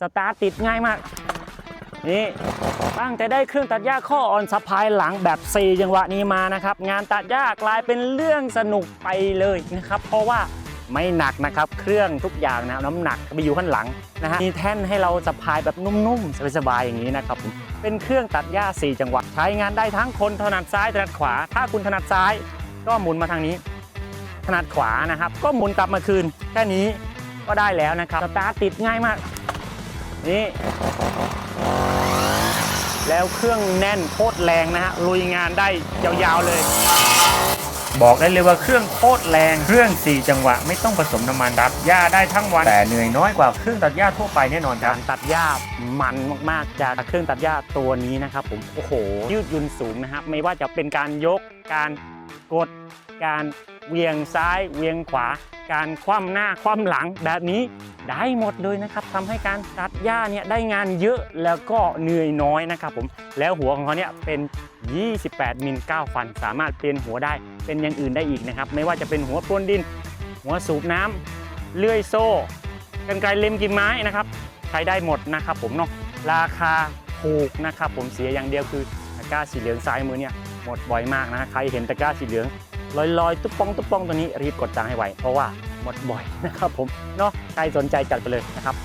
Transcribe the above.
สตาร์ทติดง่ายมาก นี่ตั้งแต่ได้เครื่องตัดหญ้าข้ออ่อนสะพายหลังแบบ4จังหวะนี้มานะครับ งานตัดหญ้ากลายเป็นเรื่องสนุกไปเลยนะครับ เพราะว่าไม่หนักนะครับ เครื่องทุกอย่างนะน้ำหนักไปอยู่ข้างหลังนะฮะมีแท่นให้เราสะพายแบบนุ่มๆสบายๆอย่างนี้นะครับเป็นเครื่องตัดหญ้า 4 จังหวะใช้งานได้ทั้งคนถนัดซ้ายถนัดขวา ถ้าคุณถนัดซ้าย ก็หมุนมาทางนี้ ถนัดขวานะครับ ก็หมุนกลับมาคืนแค่นี้ก็ได้แล้วนะครับสตาร์ทติดง่ายมาก นี่ แล้วเครื่องแน่นโคตรแรงนะฮะ ลุยงานได้ยาวๆเลย บอกได้เลยว่าเครื่องโคตรแรงเครื่อง 4 จังหวะ ไม่ต้องผสมน้ำมันตัดหญ้าได้ทั้งวัน แต่เหนื่อยน้อยกว่าเครื่องตัดหญ้าทั่วไปแน่นอนครับ การตัดหญ้ามันมากๆจากเครื่องตัดหญ้าตัวนี้นะครับผม โอ้โห ยืดหยุ่นสูงนะครับ ไม่ว่าจะเป็นการยก การกด การเวียงซ้าย เวียงขวา การคว่ำหน้าคว่ำหลังแบบนี้ ได้หมดเลยนะครับทำให้การตัดหญ้าเนี่ยได้งานเยอะแล้วก็เหนื่อยน้อยนะครับผมแล้วหัวของเขาเนี่ยเป็น 28 มิล 9 ฟัน สามารถเปลี่ยนหัวได้เป็นอย่างอื่นได้อีกนะครับ ไม่ว่าจะเป็นหัวปรวนดิน หัวสูบน้ำเลื่อยโซ่กันไกรเล็มกิ่งไม้นะครับใช้ได้หมดนะครับผมเนาะราคาถูกนะครับผมเสียอย่างเดียวคือตะกร้าสีเหลืองซ้ายมือเนี่ยหมดบ่อยมากนะใครเห็นตะกร้าสีเหลืองลอยๆ ตุ๊บปองตุ๊บปองตัวนี้รีบกดตังให้ไวเพราะว่า หมดบ่อยนะครับผมเนาะใครสนใจจัดไปเลยนะครับ